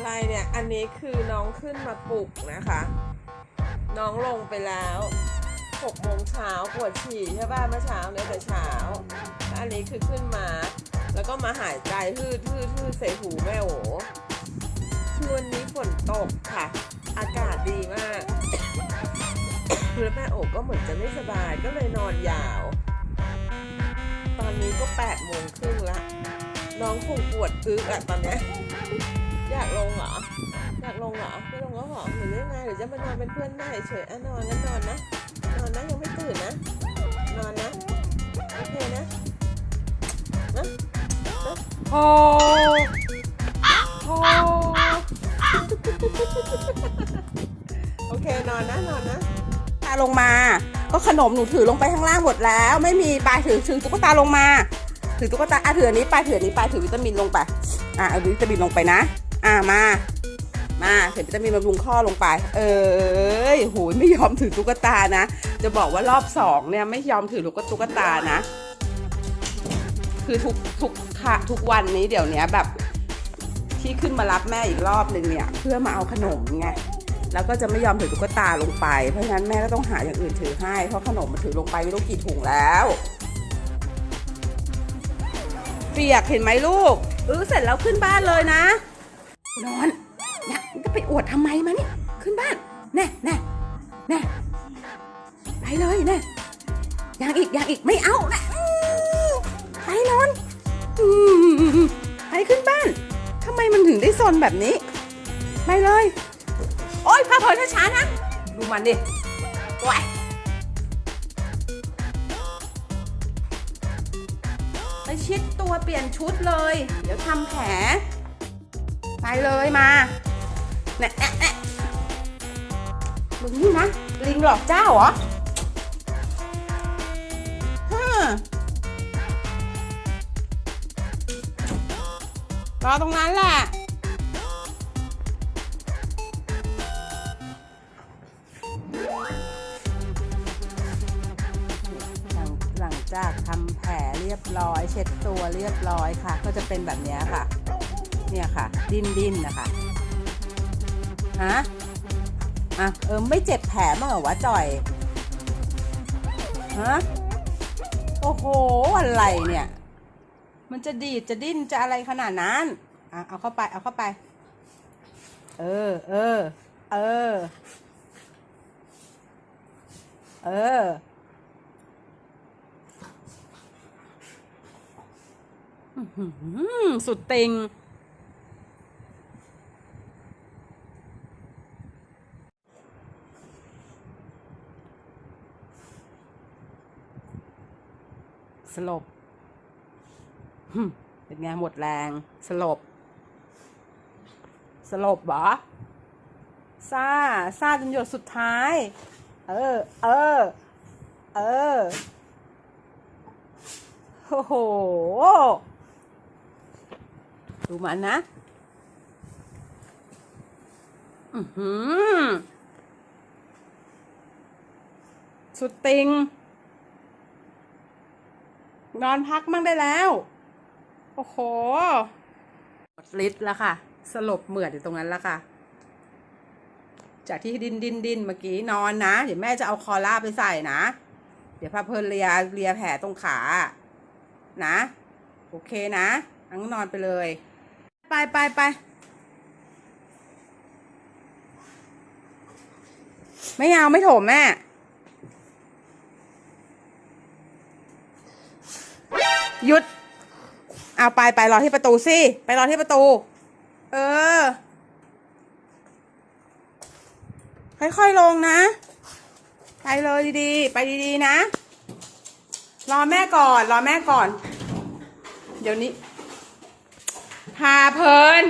อะไรเนี่ย อันนี้คือน้องขึ้นมาปลุกนะคะ น้องลงไปแล้วหกโมงเช้าปวดฉี่ใช่ป่ะเมื่อเช้าเนี่ยแต่เช้า อันนี้คือขึ้นมา แล้วก็มาหายใจฮืดฮืดฮืดใส่หูแม่โอคือวันนี้ฝนตกค่ะ อากาศดีมากแล้วแม่โอก็เหมือนจะไม่สบายก็เลยนอนยาว ตอนนี้ก็แปดโมงครึ่งละ น้องคงปวดอึกอะตอนนี้ อยากลงเหรอ อยากลงเหรอ ไม่ลงก็หรอหรือยังไงหรือจะมานอนเป็นเพื่อนแม่เฉยๆอะนอนงั้นนอนนะ นอนนะยังไม่ตื่นนะ นอนนะ โอเคนะนะนะโอ้โอ้โอเคนอนนะนอนนะตาลงมา ก็ขนมหนูถือลงไปข้างล่างหมดแล้ว ไม่มีปลายถือถือตุ๊กตาลงมาถือตุ๊กตาอะถืออันนี้ไปถืออันนี้ไปถือวิตามินลงไป อะเอาวิตามินลงไปนะ อะมา มาถือวิตามินบำรุงข้อลงไป เอ้ยโหยไม่ยอมถือตุ๊กตานะ จะบอกว่ารอบสองเนี่ยไม่ยอมถือลูกตุ๊กตานะ คือทุกทุกค่ะทุกวันนี้เดี๋ยวนี้แบบที่ขึ้นมารับแม่อีกรอบหนึ่งเนี่ย เพื่อมาเอาขนมไงแล้วก็จะไม่ยอมถือตุ๊กตาลงไป เพราะฉะนั้นแม่ก็ต้องหาอย่างอื่นถือให้ เพราะขนมมันถือลงไปไม่รู้กี่ถุงแล้ว เปียกเห็นไหมลูกเออเสร็จแล้วขึ้นบ้านเลยนะ นอนเนี่ยจะไปอวดทำไมมาเนี่ย ขึ้นบ้าน แน่แน่แน่ไปเลยแน่อยังอีกอยังอีกไม่เอานะไปนอนอไปขึ้นบ้านทำไมมันถึงได้ซนแบบนี้ ไปเลย โอ๊ยพาเพลินช้าๆนะ ดูมันดิว้ายไปชิดตัวเปลี่ยนชุดเลย เดี๋ยวทำแผล ไปเลยมาแนะแอะแอะมึงนี่นะ ลิงหลอกเจ้าเหรอฮึรอตรงนั้นแหละหลังหลังจากทำแผลเรียบร้อย เช็ดตัวเรียบร้อยค่ะ ก็จะเป็นแบบนี้ค่ะ เนี่ยค่ะ ดิ้นดิ้นนะคะฮะอะเออไม่เจ็บแผลมั้งเหรอวะจ่อยฮะโอ้โหอะไรเนี่ย มันจะดีดจะดิ้นจะอะไรขนาดนั้นอะเอาเข้าไปเอาเข้าไป เออเออเออ เออสุดติง สลบเป็นไงหมดแรง สลบ สลบเหรอซาซาจนหยดสุดท้าย เออ เออ เออ โอ้โห ดูมันนะ อือหือ สุดติง นอนพักมั่งได้แล้ว โอ้โหหมดฤทธิ์แล้วค่ะ สลบเหมือดอยู่ตรงนั้นแล้วค่ะ จากที่ดินดินดินเมื่อกี้นอนนะ เดี๋ยวแม่จะเอาคอล่าไปใส่นะ เดี๋ยวพาเพลินเลียเลียแผลตรงขา นะ โอเคนะอังนอนไปเลย ไปไปไปไม่เอาไม่โถมแม่ หยุด เอาไปไปรอที่ประตูสิไปรอที่ประตู เออ ค่อยๆลงนะ ไปเลยดีๆ ไปดีๆนะ รอแม่ก่อน รอแม่ก่อน เดี๋ยวนี้พาเพลิน